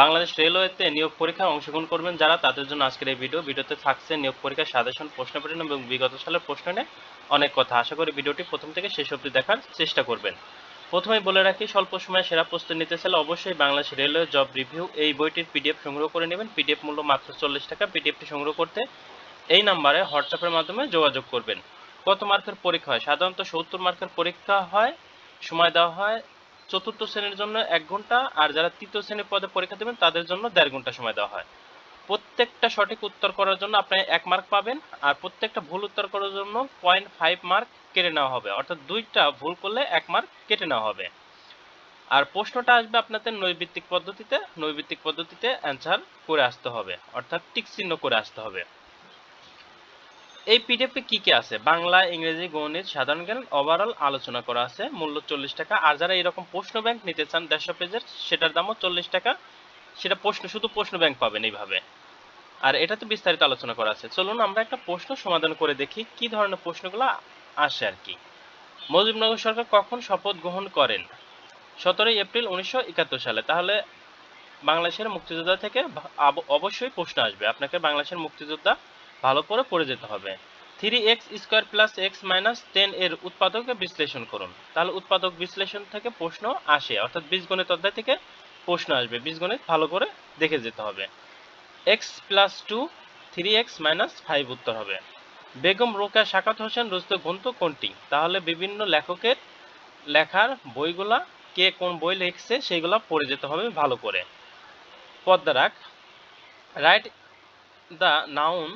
বাংলাদেশ রেলওয়েতে নিয়োগ পরীক্ষায় অংশগ্রহণ করবেন যারা, তাদের জন্য আজকের এই ভিডিও। ভিডিওতে থাকছে নিয়োগ পরীক্ষার সাজেশন, প্রশ্ন প্যাটার্ন এবং বিগত সালের প্রশ্ন নিয়ে অনেক কথা। আশা করি ভিডিওটি প্রথম থেকে শেষ অবধি দেখার চেষ্টা করবেন। প্রথমেই বলে রাখি, স্বল্প সময়ে সেরা প্রস্তুতি নিতে চাইলে অবশ্যই বাংলাদেশ রেলওয়ে জব রিভিউ এই বইটির পিডিএফ সংগ্রহ করে নেবেন। পিডিএফ মূল্য মাত্র চল্লিশ টাকা। পিডিএফটি সংগ্রহ করতে এই নাম্বারে হোয়াটসঅ্যাপের মাধ্যমে যোগাযোগ করবেন। কত মার্কের পরীক্ষা হয়? সাধারণত সত্তর মার্কের পরীক্ষা হয়, সময় দেওয়া হয় চতুর্থ শ্রেণির জন্য এক ঘণ্টা, আর যারা তৃতীয় শ্রেণির পদে পরীক্ষা দেবেন, তাদের জন্য দেড় ঘণ্টা সময় দেওয়া হয়। প্রত্যেকটা সঠিক উত্তর করার জন্য আপনি এক মার্ক পাবেন, আর প্রত্যেকটা ভুল উত্তর করার জন্য পয়েন্ট ফাইভ মার্ক কেটে নেওয়া হবে। অর্থাৎ দুইটা ভুল করলে এক মার্ক কেটে নেওয়া হবে। আর প্রশ্নটা আসবে আপনাদের নৈবিত্তিক পদ্ধতিতে নৈবিত্তিক পদ্ধতিতে অ্যান্সার করে আসতে হবে। অর্থাৎ টিক চিহ্ন করে আসতে হবে। এই পিডিএফে কি কি আছে? বাংলা, ইংরেজি, গণিত, সাধারণ জ্ঞান ওভারঅল আলোচনা করা আছে। মূল্য চল্লিশ টাকা। আর যারা এরকম প্রশ্ন ব্যাংক নিতে চান দেড়শো পেজের সেটার দামও চল্লিশ টাকা। সেটা প্রশ্ন, শুধু প্রশ্ন ব্যাংক পাবেন এইভাবে। আর এটাতে বিস্তারিত আলোচনা করা আছে। চলুন আমরা একটা প্রশ্ন সমাধান করে দেখি, কি ধরনের প্রশ্নগুলো আসে আর কি। মুজিবনগর সরকার কখন শপথ গ্রহণ করেন? সতেরোই এপ্রিল উনিশশো একাত্তর সালে। তাহলে বাংলাদেশের মুক্তিযোদ্ধা থেকে অবশ্যই প্রশ্ন আসবে। আপনাকে বাংলাদেশের মুক্তিযোদ্ধা ভালো করে পড়ে যেতে হবে। Three x square plus x minus ten এর উৎপাদককে বিশ্লেষণ করুন। তাহলে উৎপাদক বিশ্লেষণ থেকে প্রশ্ন আসে, অর্থাৎ বীজগণিত অধ্যায় থেকে প্রশ্ন আসবে। বীজগণিত ভালো করে দেখে যেতে হবে। X plus two, three x minus five উত্তর হবে। বেগম রোকা সাকাত হোসেন রচিত গ্রন্থ কোনটি? তাহলে বিভিন্ন লেখকের লেখার বইগুলা কে কোন বই লিখছে সেইগুলা পড়ে যেতে হবে ভালো করে। পদ্মারাক write the noun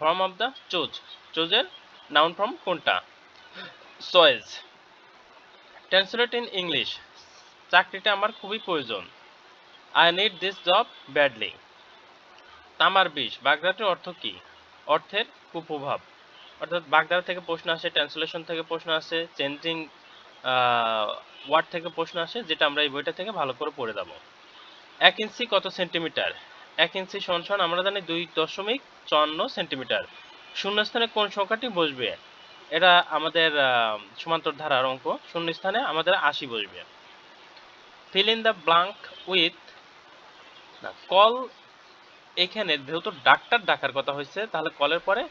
form of the chose চোজের noun form কোনটা সয়েজ ট্রান্সলেট ইন ইংলিশ চাকরিটা আমার খুবই প্রয়োজন। I need this job badly তামার বিষ। বাগদাটির অর্থ কি? অর্থের কুপ্রভাব। অর্থাৎ বাগদার থেকে প্রশ্ন আসে ট্রান্সলেশন থেকে প্রশ্ন আসে চেঞ্জিং ওয়ার্ড থেকে প্রশ্ন আসে, যেটা আমরা এই বইটা থেকে ভালো করে পড়ে দেবো এক ইঞ্চি কত সেন্টিমিটার? এক ইঞ্চি সমান সমান আমরা জানি দুই দশমিক চুয়ান্ন সেন্টিমিটার। শূন্যস্থানে কোন সংখ্যাটি বসবে? এটা আমাদের সমান্তর ধারার অঙ্ক। শূন্যস্থানে আমাদের আশি বসবে। Fill in the blank with না কল এখানে যেহেতু ডাক্তার ডাকার কথা হয়েছে, তাহলে কলের পরে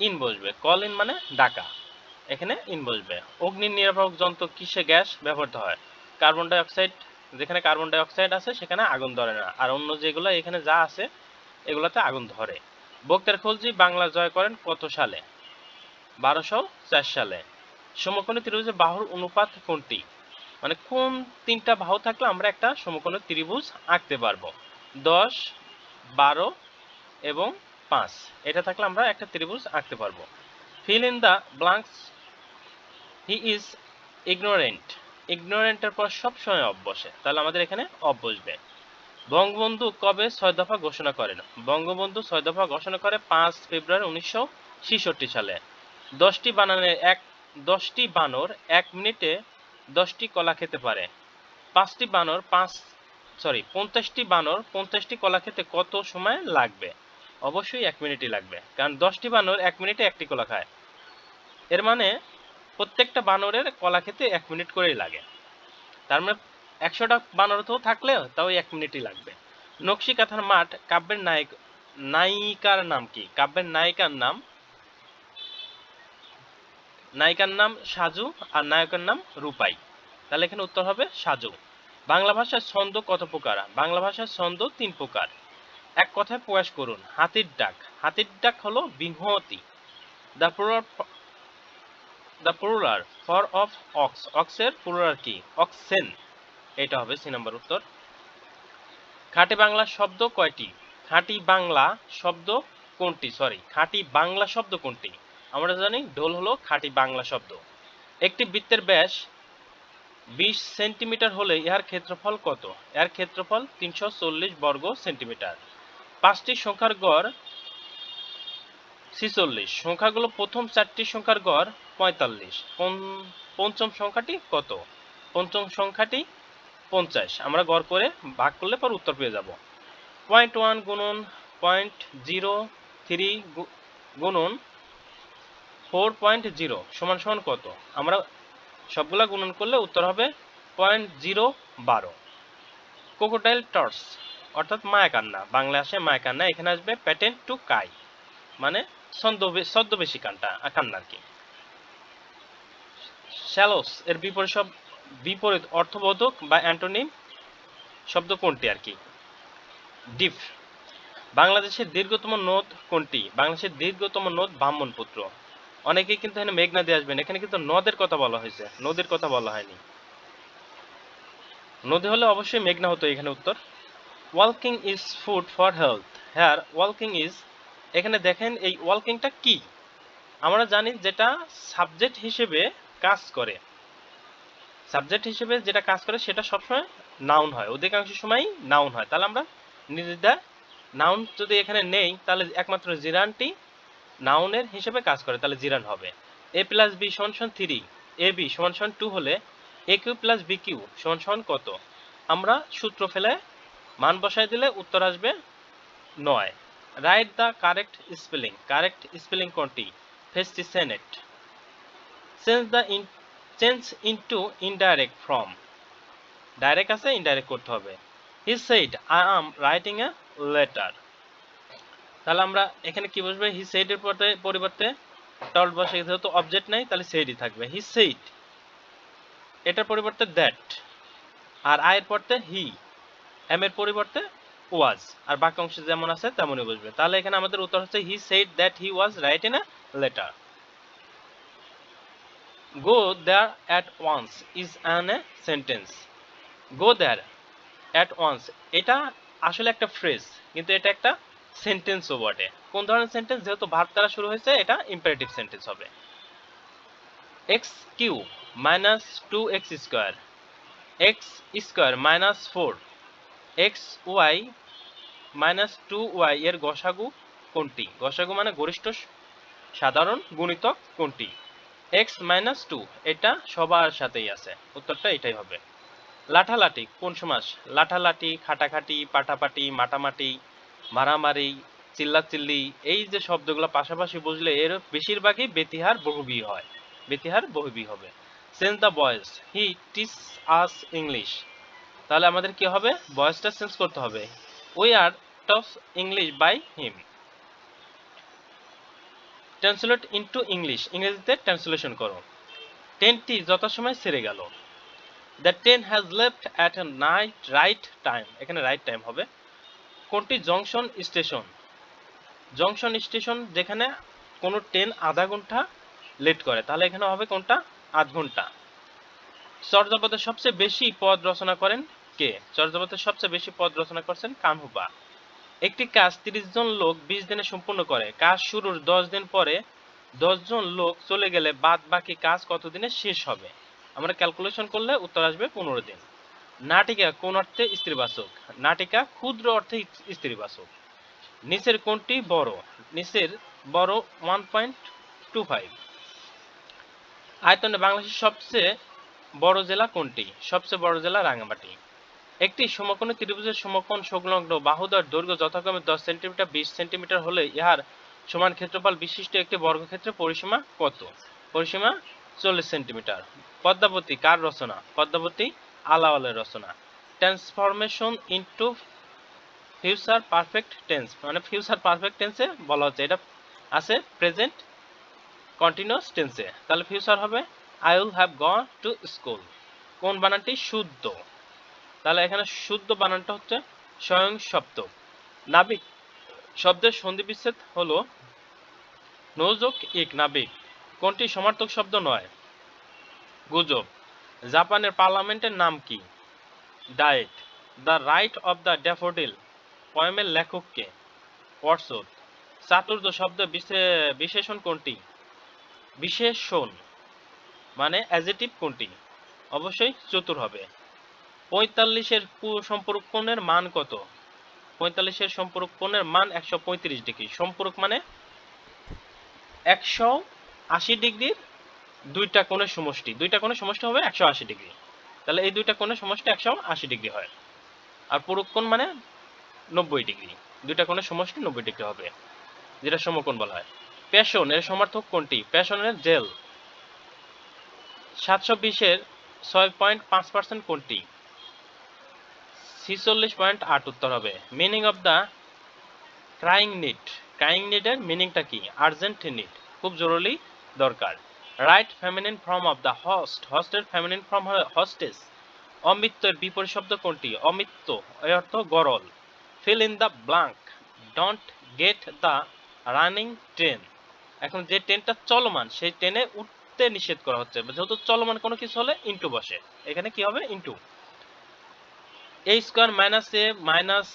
ইন বসবে। কল ইন মানে ডাকা। এখানে ইন বসবে। অগ্নি নির্বাপক যন্ত্র কিসে গ্যাস ব্যবহৃত হয়? কার্বন ডাই অক্সাইড যেখানে কার্বন ডাই অক্সাইড আছে, সেখানে আগুন ধরে না। আর অন্য যেগুলো এখানে যা আছে, এগুলাতে আগুন ধরে। বক্তার খলজি বাংলা জয় করেন কত সালে? বারোশো চার সালে। সমকোণী ত্রিভুজের বাহুর অনুপাত কোনটি? মানে কোন তিনটা বাহু থাকলে আমরা একটা সমকোণী ত্রিভুজ আঁকতে পারব? দশ, বারো এবং পাঁচ। এটা থাকলে আমরা একটা ত্রিভুজ আঁকতে পারব। Fill in the blanks he is ignorant ইগনোরেন্টের পর সবসময় অফ বসে তাহলে আমাদের এখানে অফ বসবে বঙ্গবন্ধু কবে ছয় দফা ঘোষণা করেন? বঙ্গবন্ধু ছয় দফা ঘোষণা করে পাঁচ ফেব্রুয়ারি উনিশশো ছেষট্টি সালে। দশটি বানানের এক, দশটি বানর এক মিনিটে দশটি কলা খেতে পারে। পাঁচটি বানর পাঁচ সরি পঞ্চাশটি বানর পঞ্চাশটি কলা খেতে কত সময় লাগবে? অবশ্যই এক মিনিটই লাগবে, কারণ দশটি বানর এক মিনিটে একটি কলা খায়। এর মানে প্রত্যেকটা বানরের কলা খেতে এক মিনিট করেই লাগে। তার মানে একশোটা তো থাকলেও তাও এক মিনিটই লাগবে। নকশি কাঁথার মাঠ, কাব্যের নায়ক, নায়িকার নাম কি? কাব্যের নায়িকার নাম? নায়িকার নাম সাজু আর নায়কের নাম রূপাই। তাহলে এখানে উত্তর হবে সাজু। বাংলা ভাষার ছন্দ কত প্রকার? বাংলা ভাষার ছন্দ তিন প্রকার। এক কথায় প্রয়াস করুন, হাতির ডাক। হাতির ডাক হলো বিংহতি the plural the plural for of ox. অক্সের plural কি? অক্সেন। এটা হবে সি নাম্বার উত্তর। খাঁটি বাংলা শব্দ কয়টি? খাঁটি বাংলা শব্দ কোনটি? সরি খাঁটি বাংলা শব্দ কোনটি? আমরা জানি ঢোল হলো খাঁটি বাংলা শব্দ। একটি বৃত্তের ব্যাস বিশ সেন্টিমিটার হলে ইহার ক্ষেত্রফল কত? এর ক্ষেত্রফল তিনশো চল্লিশ বর্গ সেন্টিমিটার। পাঁচটি সংখ্যার গড় ছিচল্লিশ। সংখ্যাগুলো প্রথম চারটি সংখ্যার গড় পঁয়তাল্লিশ। পঞ্চ- পঞ্চম সংখ্যাটি কত? পঞ্চম সংখ্যাটি পঞ্চাশ। আমরা গড় করে ভাগ করলে পর উত্তর পেয়ে যাব। পয়েন্ট ওয়ান গুণন পয়েন্ট জিরো থ্রি গুণন ফোর পয়েন্ট জিরো সমান সমান কত? আমরা সবগুলা গুণন করলে উত্তর হবে পয়েন্ট জিরো বারো। ক্রোকোডাইল টর্চ অর্থাৎ মায়াকান্না বাংলা আসে মায়াকান্না এখানে আসবে প্যাটেন্ট টু কাই মানে ছদ্মবে ছদ্মবেশী কান্না কান্না আর কি। শ্যালোস এর বিপরীত বিপরীত অর্থবোধক বা অ্যান্টোনিম শব্দ কোনটি আর কি। ডিফ, বাংলাদেশের দীর্ঘতম নদ কোনটি বাংলাদেশের দীর্ঘতম নদ ব্রাহ্মণপুত্র। অনেকেই কিন্তু এখানে মেঘনা দিয়ে আসবেন। এখানে কিন্তু নদের কথা বলা হয়েছে। নদীর কথা বলা হয়নি। নদী হলে অবশ্যই মেঘনা হতো এখানে উত্তর। ওয়ালকিং is food for health. Her ওয়ালকিং is, এখানে দেখেন এই ওয়ালকিংটা কি? আমরা জানি যেটা সাবজেক্ট হিসেবে কাজ করে। সাবজেক্ট হিসেবে যেটা কাজ করে সেটা সবসময় নাউন হয়। অধিকাংশ সময় নাউন হয়। তাহলে আমরা নির্দ্বিধায় নাউন যদি এখানে নেই, তাহলে একমাত্র জিরানটি নাউনের হিসেবে কাজ করে, তাহলে জিরান হবে। এ প্লাস বি সমান সমান থ্রি এ বি সমান সমান টু হলে a q plus b q সমান সমান কত? আমরা সূত্র ফেলে মান বসায় দিলে উত্তর আসবে নয়। Write the correct spelling correct spelling কোনটি? ফেস্টিসেনেট change the change into indirect from direct আছে ইনডাইরেক্ট করতে হবে। He said I am writing a letter তাহলে আমরা এখানে কি বসবে? হি সেইড এর পরিবর্তে টল বসে যেহেতু অবজেক্ট নাই, তাহলে সেইডই থাকবে। হি সেইড এটার পরিবর্তে দ্যাট আর আয়ের পরতে হি এম এর পরিবর্তে ওয়াজ আর বাকি অংশ যেমন আছে, তেমনই বসবে। তাহলে এখানে আমাদের উত্তর হচ্ছে he said that he was write in a letter go there at once is an a sentence go there at once এটা আসলে একটা ফ্রেজ কিন্তু এটা একটা সেন্টেন্সও বটে। কোন ধরনের সেন্টেন্স যেহেতু ভার্ব দ্বারা শুরু হয়েছে, এটা ইম্পারেটিভ সেন্টেন্স হবে। X q minus two x square x square minus four x y minus two y এর গসাগু কোনটি? গসাগু মানে গরিষ্ঠ, সাধারণ, গুণিতক কোনটি? এক্স মাইনাস টু এটা সবার সাথেই আছে। উত্তরটা এটাই হবে। লাঠালাঠি, কোন সমাস? লাঠালাঠি, খাটাখাটি, পাটাপাটি, মাটামাটি, মারামারি, চিল্লাচিল্লি, এই যে শব্দগুলো পাশাপাশি বুঝলে এর বেশিরভাগই বেতিহার বহুবি হয়। বেতিহার বহুবি হবে। Sense the voice he টিস us English তাহলে আমাদের কি হবে? বয়েসটা চেঞ্জ করতে হবে। We are taught English by him translate into English, ইংরেজিতে ট্রান্সলেশন করো। ট্রেনটি যথাসময় সেরে গেল। The train has left at a night right time এখানে রাইট টাইম হবে। কোনটি? Junction station. জংশন স্টেশন যেখানে কোনো ট্রেন আধা ঘণ্টা লেট করে। তাহলে এখানে হবে কোনটা? আধ ঘণ্টা। চর্যাপদের সবচেয়ে বেশি পদ রচনা করেন কে? চর্যাপদের সবচেয়ে বেশি পদ রচনা করছেন কানহুবা একটি কাজ তিরিশ জন লোক বিশ দিনে সম্পূর্ণ করে। কাজ শুরুর দশ দিন পরে দশ জন লোক চলে গেলে বাদ বাকি কাজ কত দিনে শেষ হবে? আমরা ক্যালকুলেশন করলে উত্তর আসবে পনেরো দিন। নাটিকা কোন অর্থে স্ত্রীবাচক? নাটিকা ক্ষুদ্র অর্থে স্ত্রীবাচক। নিচের কোনটি বড়? নিচের বড় ওয়ান পয়েন্ট টু ফাইভ আয়তনে বাংলাদেশের সবচেয়ে বড় জেলা কোনটি? সবচেয়ে বড় জেলা রাঙ্গামাটি। একটি সমকোণী ত্রিভুজের সমকোণ সংলগ্ন বাহুদ্বয়ের দৈর্ঘ্য যথাক্রমে দশ সেন্টিমিটার, বিশ সেন্টিমিটার হলে ইহার সমান ক্ষেত্রফল বিশিষ্ট একটি বর্গক্ষেত্রের পরিসীমা কত? পরিসীমা চল্লিশ সেন্টিমিটার। পদ্মাবতী কার রচনা? পদ্মাবতী আলাওয়ালের রচনা। Transformation into future perfect tense মানে ফিউচার পারফেক্ট টেন্সে বলা হচ্ছে। এটা আছে প্রেজেন্ট কন্টিনিউয়াস টেন্সে। তাহলে ফিউচার হবে, I will have gone to school. কোন বানানটি শুদ্ধ? তাহলে এখানে শুদ্ধ বানানটা হচ্ছে স্বয়ং শব্দ। নাবিক, শব্দের সন্ধি বিচ্ছেদ হলো নৌযোগ ইক নাবিক, কোনটি সমার্থক শব্দ নয়। গুজব, জাপানের পার্লামেন্টের নাম কি? Diet, the write of the daffodil, পয়েমের লেখককে। পর্ষদ, চাতুর্য শব্দ বিশেষণ কোনটি? বিশেষণ মানে অ্যাজেটিভ কোনটি? অবশ্যই চতুর হবে। পঁয়তাল্লিশের সম্পূরক কোণের মান কত? পঁয়তাল্লিশের সম্পূরক কোণের মান একশো পঁয়ত্রিশ ডিগ্রি। সম্পূরক মানে একশো আশি ডিগ্রির দুইটা কোণের সমষ্টি। দুইটা কোণের সমষ্টি হবে একশো আশি ডিগ্রি। তাহলে এই দুইটা কোণের সমষ্টি একশো আশি ডিগ্রি হয়। আর পূরক কোণ মানে নব্বই ডিগ্রি। দুইটা কোণের সমষ্টি নব্বই ডিগ্রি হবে, যেটা সমকোণ বলা হয়। প্যাশন এর সমার্থক কোনটি প্যাশনের জেল সাতশো বিশের ছয় পয়েন্ট পাঁচ পার্সেন্ট কোনটি ছিচল্লিশ পয়েন্ট আট উত্তর হবে। Meaning of the crying need crying নিটের মিনিংটা কি? আর্জেন্ট নিড খুব জরুরি দরকার। Write feminine form of the host হস্টের feminine form hostess অমিত্যের বিপরীত শব্দ কোনটি? অমিত্য। এর অর্থ গরল। Fill in the blank don't get the running train এখন যে ট্রেনটা চলমান, সেই ট্রেনে উঠতে নিষেধ করা হচ্ছে। যেহেতু চলমান কোনো কিছু হলে ইন্টু বসে। এখানে কি হবে? Into a square minus a minus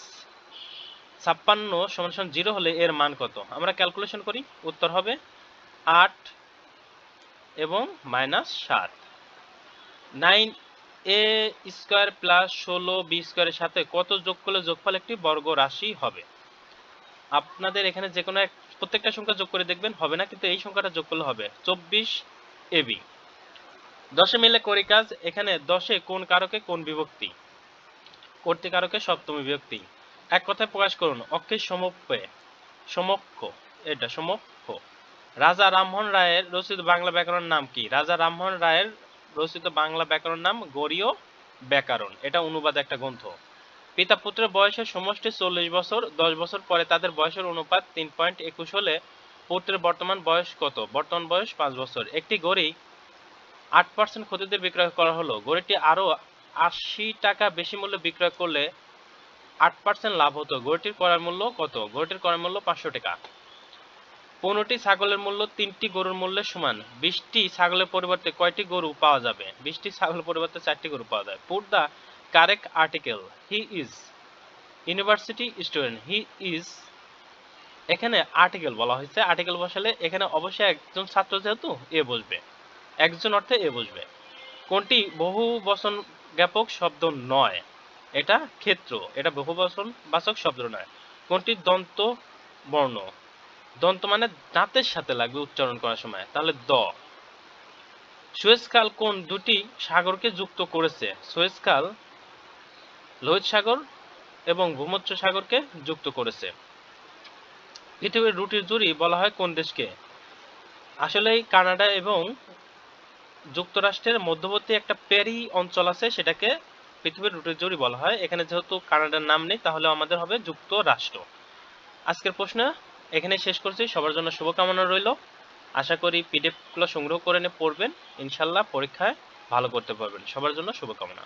ছাপ্পান্ন সমান জিরো হলে এর মান কত? আমরা ক্যালকুলেশন করি, উত্তর হবে আট এবং মাইনাস সাত। নাইন এ স্কোয়ার প্লাস ষোলো বি স্কোয়ারের সাথে কত যোগ করলে যোগফল একটি বর্গ রাশি হবে? আপনাদের এখানে যে কোনো এক, প্রত্যেকটা সংখ্যা যোগ করে দেখবেন, হবে না, কিন্তু এই সংখ্যাটা যোগ করলে হবে। চব্বিশ এবি দশে মিলে করি কাজ, এখানে দশে কোন কারকে? কোন বিভক্তি? কর্তৃকারকে সপ্তমী বিভক্তি এক কথায় প্রকাশ করুন অক্ষের সমপ্যে সমক্ষ, এটা সমক্ষ। রাজা রামমোহন রায়ের রচিত বাংলা ব্যাকরণ নাম কি? রাজা রামমোহন রায়ের রচিত বাংলা ব্যাকরণ নাম গরীয় ব্যাকরণ। এটা অনুবাদ একটা গ্রন্থ। পিতা পুত্রের বয়সের সমষ্টি চল্লিশ বছর, দশ বছর পরে তাদের বয়সের অনুপাত তিন পয়েন্ট একুশ হলে পুত্রের বর্তমান বয়স কত? বর্তমান বয়স পাঁচ বছর। একটি গড়ি আট পার্সেন্ট ক্ষতিতে বিক্রয় করা হলো। গড়িটি আরও আশি টাকা বেশি মূল্যে বিক্রয় করলে আট পার্সেন্ট লাভ হতো। গরুটির ক্রয় মূল্য কত? গরুটির ক্রয় মূল্য পাঁচশো টাকা। পনেরোটি ছাগলের মূল্য তিনটি গরুর মূল্যের সমান। বিশটি ছাগলের পরিবর্তে কয়টি গরু পাওয়া যাবে? বিশটি ছাগলের পরিবর্তে চারটি গরু পাওয়া যায়। Put the correct article he is university student he is এখানে আর্টিকেল বলা হয়েছে। আর্টিকেল বসালে এখানে অবশ্যই একজন ছাত্র যেহেতু এ বসবে। একজন অর্থে এ বসবে। কোনটি বহু বচন জ্ঞাপক শব্দ নয়। এটা ক্ষেত্র, এটা বহু বচন বাচক শব্দ নয়। কোনটি দন্ত বর্ণ? দন্ত মানে দাঁতের সাথে লাগবে উচ্চারণ করার সময়। তাহলে দ। সুয়েজ খাল কোন দুটি সাগরকে যুক্ত করেছে? সুয়েজ খাল লোহিত সাগর এবং ভূমধ্য সাগরকে যুক্ত করেছে। পৃথিবীর রুটির জুড়ি বলা হয় কোন দেশকে? আসলে কানাডা এবং যুক্তরাষ্ট্রের মধ্যবর্তী একটা পেরি অঞ্চল আছে, সেটাকে পৃথিবীর রুটের জুড়ি বলা হয়। এখানে যেহেতু কানাডার নাম নেই, তাহলে আমাদের হবে যুক্তরাষ্ট্র। আজকের প্রশ্ন এখানে শেষ করছি। সবার জন্য শুভকামনা রইল। আশা করি পিডিএফগুলো সংগ্রহ করে নিয়ে পড়বেন। ইনশাল্লাহ পরীক্ষায় ভালো করতে পারবেন। সবার জন্য শুভকামনা।